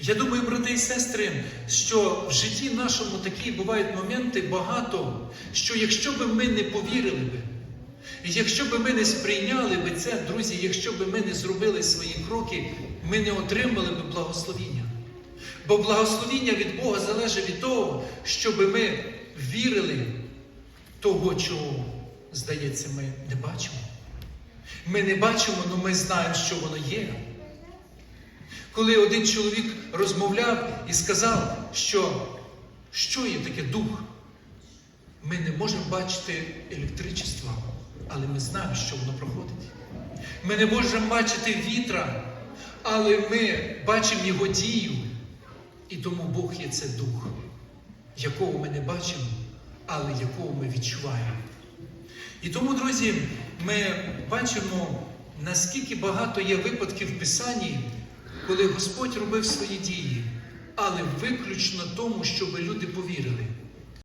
Я думаю, брати і сестри, що в житті нашому такі бувають моменти багато, що якщо би ми не повірили би, якщо би ми не сприйняли би це, друзі, якщо би ми не зробили свої кроки, ми не отримали би благословіння. Бо благословіння від Бога залежить від того, щоб ми вірили того, чого, здається, ми не бачимо. Ми не бачимо, але ми знаємо, що воно є. Коли один чоловік розмовляв і сказав, що що є таке дух, ми не можемо бачити електричество, але ми знаємо, що воно проходить. Ми не можемо бачити вітра, але ми бачимо його дію. І тому Бог є це дух, якого ми не бачимо, але якого ми відчуваємо. І тому, друзі, ми бачимо, наскільки багато є випадків в Писанні, коли Господь робив свої дії, але виключно тому, щоб люди повірили.